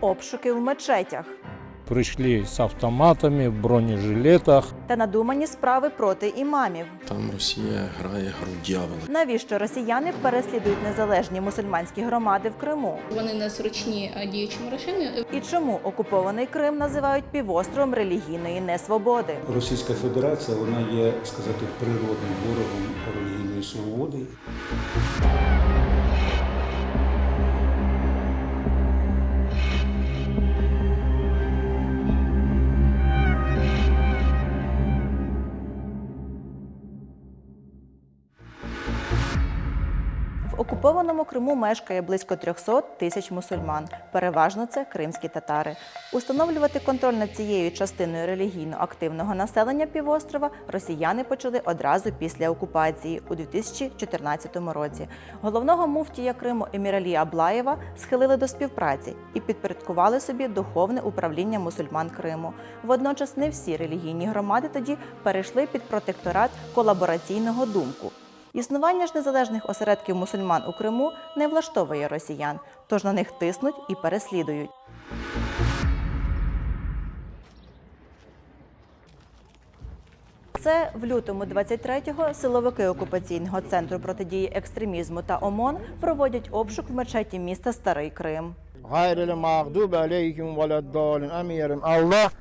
обшуки в мечетях Пришли с автоматами, в бронежилетах. та надумані справи проти імамів. Там Росія грає гру дьявола. Навіщо росіяни переслідують незалежні мусульманські громади в Криму? Вони незручні е, діючим режимі. І чому окупований Крим називають півостровом релігійної несвободи? Російська Федерація вона є сказати природним ворогом релігійної свободи. Окупованому Криму мешкає близько 300 тисяч мусульман. Переважно це кримські татари. Установлювати контроль над цією частиною релігійно активного населення півострова росіяни почали одразу після окупації у 2014 році. Головного муфтія Криму Еміралі Аблаєва схилили до співпраці і підпорядкували собі духовне управління мусульман Криму. Водночас не всі релігійні громади тоді перейшли під протекторат колабораційного думку. Існування ж незалежних осередків мусульман у Криму не влаштовує росіян, тож на них тиснуть і переслідують. Це в лютому 23-го силовики окупаційного центру протидії екстремізму та ОМОН проводять обшук в мечеті міста Старий Крим. Аллах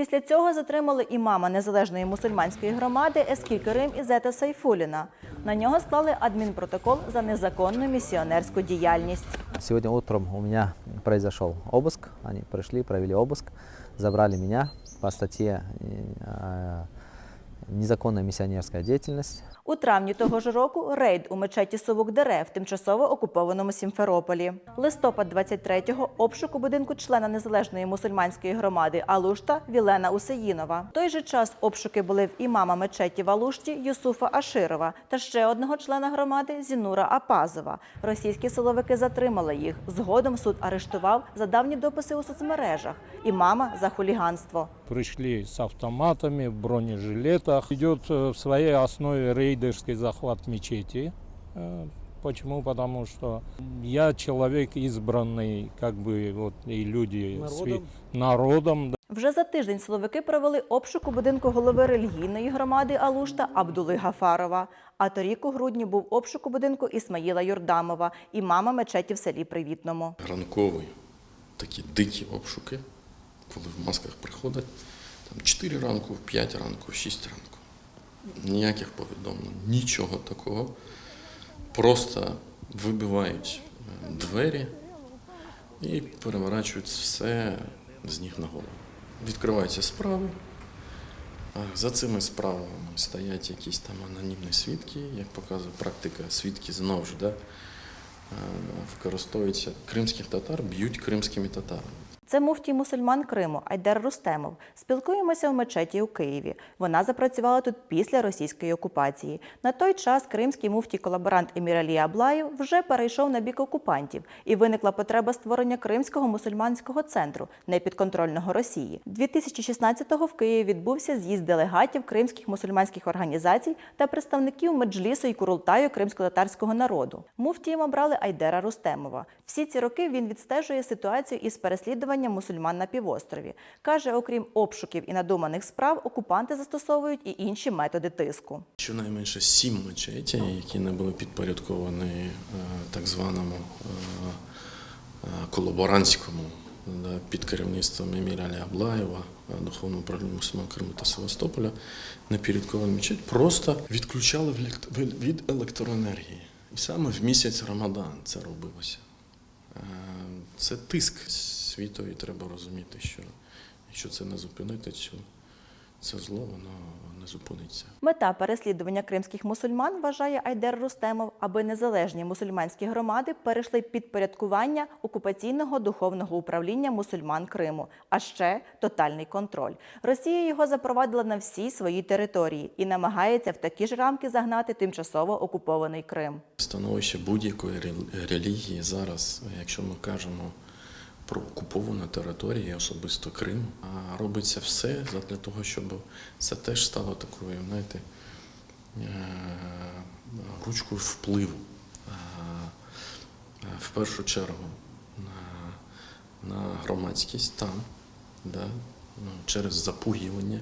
Після цього затримали імама незалежної мусульманської громади Ескіль Керим Ізета Сайфуліна. На нього склали адмінпротокол за незаконну місіонерську діяльність. Сьогодні утром у мене произошел обыск. Они прийшли, провели обыск, забрали мене по статье «Незаконная миссионерская деятельность». У травні того ж року рейд у мечеті Совок Дерев в тимчасово окупованому Сімферополі. Листопад 23-го обшук у будинку члена незалежної мусульманської громади Алушта Вілена Усеїнова. В той же час обшуки були в імама мечеті в Алушті Юсуфа Аширова та ще одного члена громади Зінура Апазова. Російські силовики затримали їх. Згодом суд арештував за давні дописи у соцмережах. Імама за хуліганство Пришли с автоматами, в бронежилетах. Идет э, в своей основе рейдерский захват мечети. Э, Почему? Потому что я человек избранный, как бы вот и люди сви- народом Вже за тиждень силовики провели обшук у будинку голови релігійної громади Алушта Абдули Гафарова. А торік у грудні був обшук у будинку Ісмаїла Юрдамова, імама мечеті в селі Привітному. Ранкові такі дикі обшуки, коли в масках приходять. Там 4 ранку, 5 ранку, 6 ранку. Ніяких повідомлень, нічого такого. Просто вибивають е, двері і переворачують все з ніг на голову. Відкриваються справи. За цими справами стоять якісь там анонімні свідки, як показує практика, свідки знову ж да, е, використовуються кримських татар, б'ють кримськими татарами. Це муфтій мусульман Криму Айдер Рустемов. Спілкуємося в мечеті у Києві. Вона запрацювала тут після російської окупації. На той час кримський муфтій колаборант Еміралі Аблаєв вже перейшов на бік окупантів, і виникла потреба створення Кримського мусульманського центру, непідконтрольного Росії. 2016-го в Києві відбувся з'їзд делегатів кримських мусульманських організацій та представників меджлісу і курултаю кримсько-татарського народу. Муфтієм обрали Айдера Рустемова. Всі ці роки він відстежує ситуацію із переслідуванням мусульман на півострові. Каже, окрім обшуків і надуманих справ, окупанти застосовують і інші методи тиску. Щонайменше сім мечетей, які не були підпорядковані е, так званому е, е, колаборантському під керівництвом Еміля Алі Аблаєва, духовного управління мусульман Криму та Севастополя, не підпорядковані мечеть, просто відключали від електроенергії. І саме в місяць Рамадан це робилося. Це тиск світові, треба розуміти, що якщо це не зупинити, цю, це зло, воно не зупиниться. Мета переслідування кримських мусульман вважає Айдер Рустемов, аби незалежні мусульманські громади перейшли під порядкування окупаційного духовного управління мусульман Криму, а ще тотальний контроль. Росія його запровадила на всій своїй території і намагається в такі ж рамки загнати тимчасово окупований Крим. Становище будь-якої релігії зараз, якщо ми кажемо про окуповану територію, особисто Крим, а робиться все для того, щоб це теж стало такою, знаєте, е, ручкою впливу. Е, В першу чергу е, на громадськість там, да, ну, через запугівання,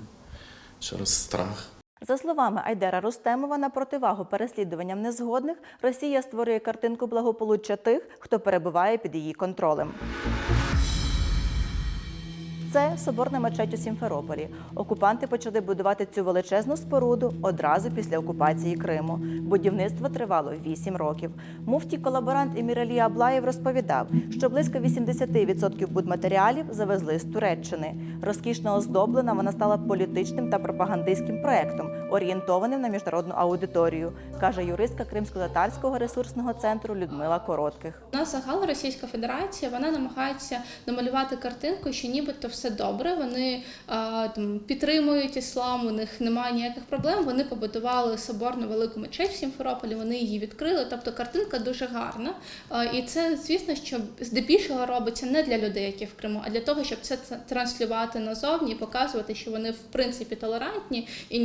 через страх. За словами Айдера Рустемова, на противагу переслідуванням незгодних, Росія створює картинку благополуччя тих, хто перебуває під її контролем. Це соборна мечеть у Сімферополі. Окупанти почали будувати цю величезну споруду одразу після окупації Криму. Будівництво тривало 8 років. Муфтій колаборант Еміралі Аблаєв розповідав, що близько 80% будматеріалів завезли з Туреччини. Розкішно оздоблена вона стала політичним та пропагандистським проектом, орієнтованим на міжнародну аудиторію, каже юристка Кримсько-татарського ресурсного центру Людмила Коротких. У нас загал Російська Федерація вона намагається намалювати картинку, що нібито все добре. Вони а, там підтримують іслам, у них немає ніяких проблем. Вони побудували соборну велику мечеть в Сімферополі, вони її відкрили. Тобто картинка дуже гарна. А, і це, звісно, що здебільшого робиться не для людей, які в Криму, а для того, щоб це транслювати назовні показувати, що вони в принципі толерантні і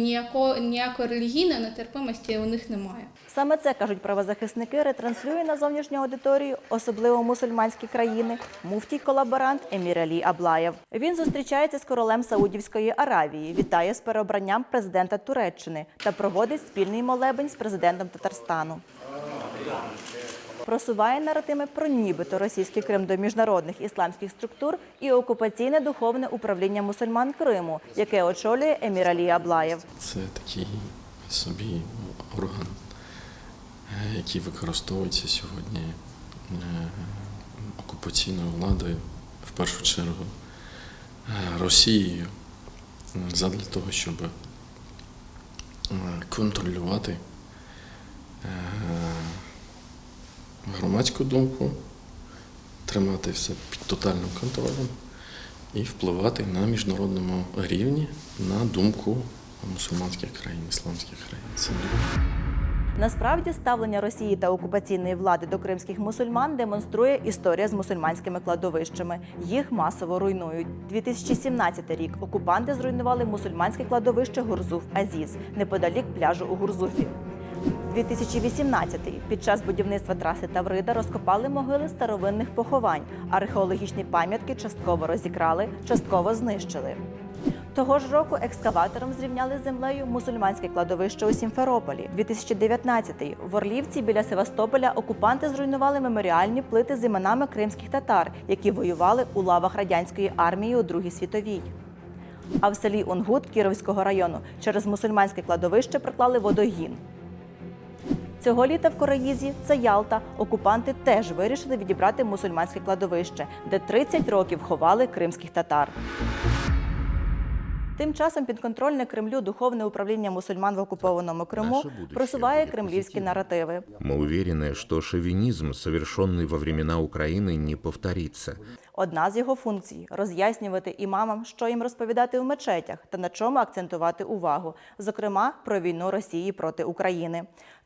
ніякої релігійної нетерпимості у них немає. Саме це кажуть правозахисники, ретранслює на зовнішню аудиторію, особливо мусульманські країни, муфтій колаборант Емір Алі Аблаєв. Він зустрічається з королем Саудівської Аравії, вітає з переобранням президента Туреччини та проводить спільний молебень з президентом Татарстану. Просуває наративи про нібито російський Крим до міжнародних ісламських структур і окупаційне духовне управління мусульман Криму, яке очолює Емір Алі Аблаєв. Це такий собі орган, е, який використовується сьогодні е, окупаційною владою, в першу чергу е, Росією, задля того, щоб контролювати громадську думку, тримати все під тотальним контролем і впливати на міжнародному рівні на думку мусульманських країн, ісламських країн. Це Насправді ставлення Росії та окупаційної влади до кримських мусульман демонструє історія з мусульманськими кладовищами. Їх масово руйнують. 2017 рік окупанти зруйнували мусульманське кладовище Гурзуф Азіз неподалік пляжу у Гурзуфі. 2018 під час будівництва траси Таврида розкопали могили старовинних поховань. Археологічні пам'ятки частково розікрали, частково знищили. Того ж року екскаватором зрівняли землею мусульманське кладовище у Сімферополі. 2019-й в Орлівці біля Севастополя окупанти зруйнували меморіальні плити з іменами кримських татар, які воювали у лавах радянської армії у Другій світовій. А в селі Унгут Кіровського району через мусульманське кладовище проклали водогін. Цього літа в Кораїзі, це Ялта, окупанти теж вирішили відібрати мусульманське кладовище, де 30 років ховали кримських татар. Тим часом підконтрольне Кремлю духовне управління мусульман в окупованому Криму Наше будущее просуває буде кремлівські позитивним. наративи. Мы уверены, что шовинизм, совершенный во времена Украины, не повторится. Одна з його функцій роз'яснювати імамам, що їм розповідати у мечетях та на чому акцентувати увагу, зокрема про війну Росії проти України.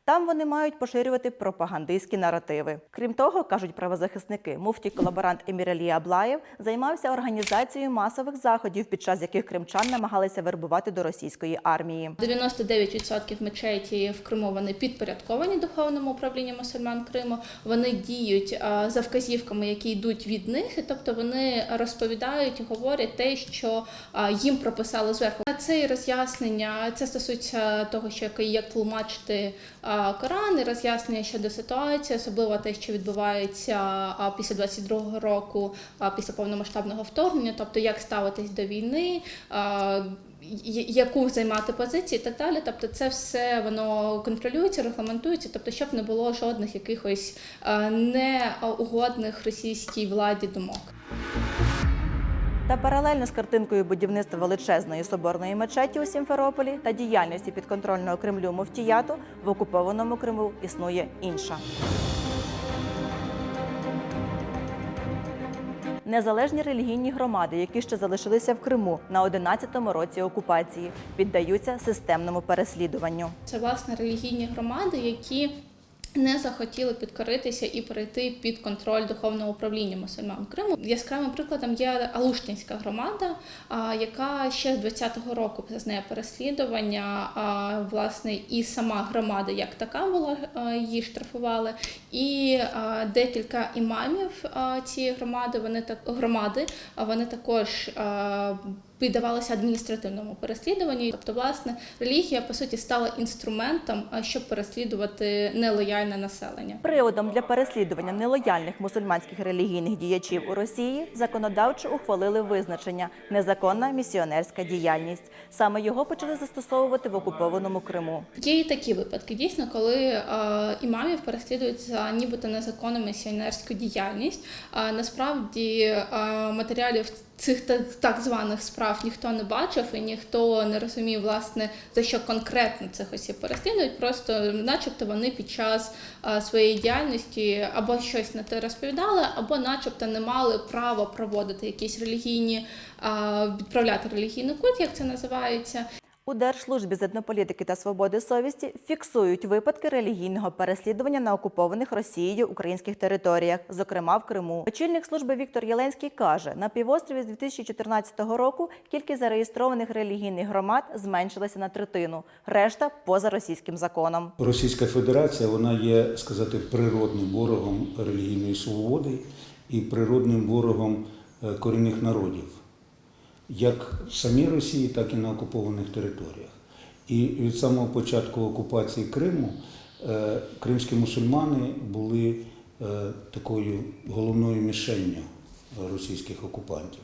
Там вони мають поширювати пропагандистські наративи. Крім того, кажуть правозахисники, муфтій колаборант Емір Аблаєв займався організацією масових заходів, під час яких кримчан намагалися вербувати до російської армії. 99% мечеті в Криму вони підпорядковані духовному управлінню мусульман Криму. Вони діють за вказівками, які йдуть від них, тобто вони розповідають, говорять те, що їм прописали зверху. Це і роз'яснення. Це стосується того, що як, тлумачити Коран, і роз'яснення щодо ситуації, особливо те, що відбувається після 22-го року, після повномасштабного вторгнення, тобто як ставитись до війни. яку займати позицію і так далі. Тобто це все воно контролюється, регламентується, тобто щоб не було жодних якихось неугодних російській владі думок. Та паралельно з картинкою будівництва величезної соборної мечеті у Сімферополі та діяльності підконтрольного Кремлю муфтіяту в окупованому Криму існує інша. Незалежні релігійні громади, які ще залишилися в Криму на 11-му році окупації, піддаються системному переслідуванню. Це власне релігійні громади, які не захотіли підкоритися і перейти під контроль духовного управління мусульман Криму. Яскравим прикладом є Алуштинська громада, яка ще з 20-го року зазнає переслідування. Власне, і сама громада як така була її штрафували, і декілька імамів цієї громади вони так громади, вони також а, піддавалися адміністративному переслідуванню. Тобто, власне, релігія по суті стала інструментом, а, щоб переслідувати нелояльне населення. Приводом для переслідування нелояльних мусульманських релігійних діячів у Росії законодавчо ухвалили визначення незаконна місіонерська діяльність. Саме його почали застосовувати в окупованому Криму. Є і такі випадки, дійсно, коли імамів переслідують за нібито незаконну місіонерську діяльність. А насправді матеріалів цих так званих справ ніхто не бачив і ніхто не розумів, власне, за що конкретно цих осіб переслідують. Просто, начебто, вони під час своєї діяльності або щось на те розповідали, або, начебто, не мали права проводити якісь релігійні, відправляти релігійний культ, як це називається. У Держслужбі з етнополітики та свободи совісті фіксують випадки релігійного переслідування на окупованих Росією українських територіях, зокрема в Криму. Очільник служби Віктор Єленський каже, на півострові з 2014 року кількість зареєстрованих релігійних громад зменшилася на третину, решта поза російським законом. Російська Федерація вона є, сказати, природним ворогом релігійної свободи і природним ворогом е, корінних народів, як в самій Росії, так і на окупованих територіях. І від самого початку окупації Криму е, кримські мусульмани були е, такою головною мішенню російських окупантів.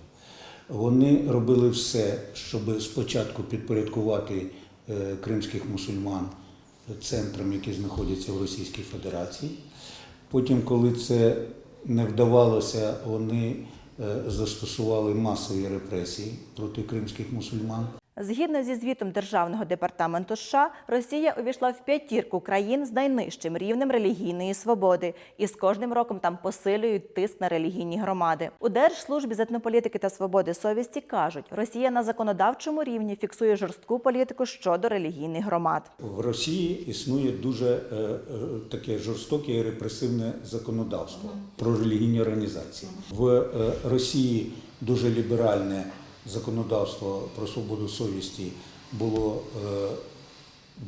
Вони робили все, щоб спочатку підпорядкувати е, кримських мусульман центрам, які знаходяться в Російській Федерації. Потім, коли це не вдавалося, вони застосували масові репресії проти кримських мусульман. Згідно зі звітом Державного департаменту США, Росія увійшла в п'ятірку країн з найнижчим рівнем релігійної свободи, і з кожним роком там посилюють тиск на релігійні громади. У Держслужбі з етнополітики та свободи совісті кажуть, Росія на законодавчому рівні фіксує жорстку політику щодо релігійних громад. В Росії існує дуже е, е, таке жорстоке і репресивне законодавство про релігійні організації. В е, Росії дуже ліберальне законодавство про свободу совісті було е,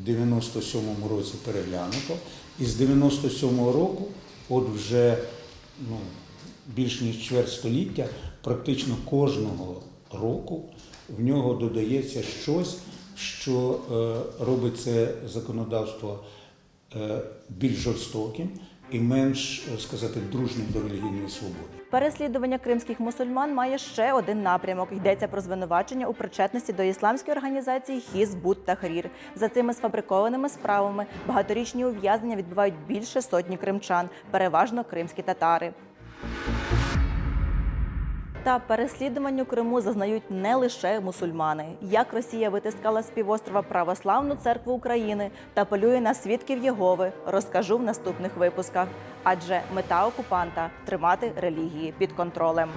в 97-му році переглянуто. І з 97-го року, от вже ну, більш ніж чверть століття, практично кожного року в нього додається щось, що е, робить це законодавство е, більш жорстоким і менш, сказати, дружнім до релігійної свободи. Переслідування кримських мусульман має ще один напрямок. Йдеться про звинувачення у причетності до ісламської організації Хізбут Тахрір. За цими сфабрикованими справами багаторічні ув'язнення відбувають більше сотні кримчан, переважно кримські татари. Та переслідуванню Криму зазнають не лише мусульмани. Як Росія витискала з півострова Православну церкву України та полює на свідків Єгови, розкажу в наступних випусках. Адже мета окупанта тримати релігії під контролем.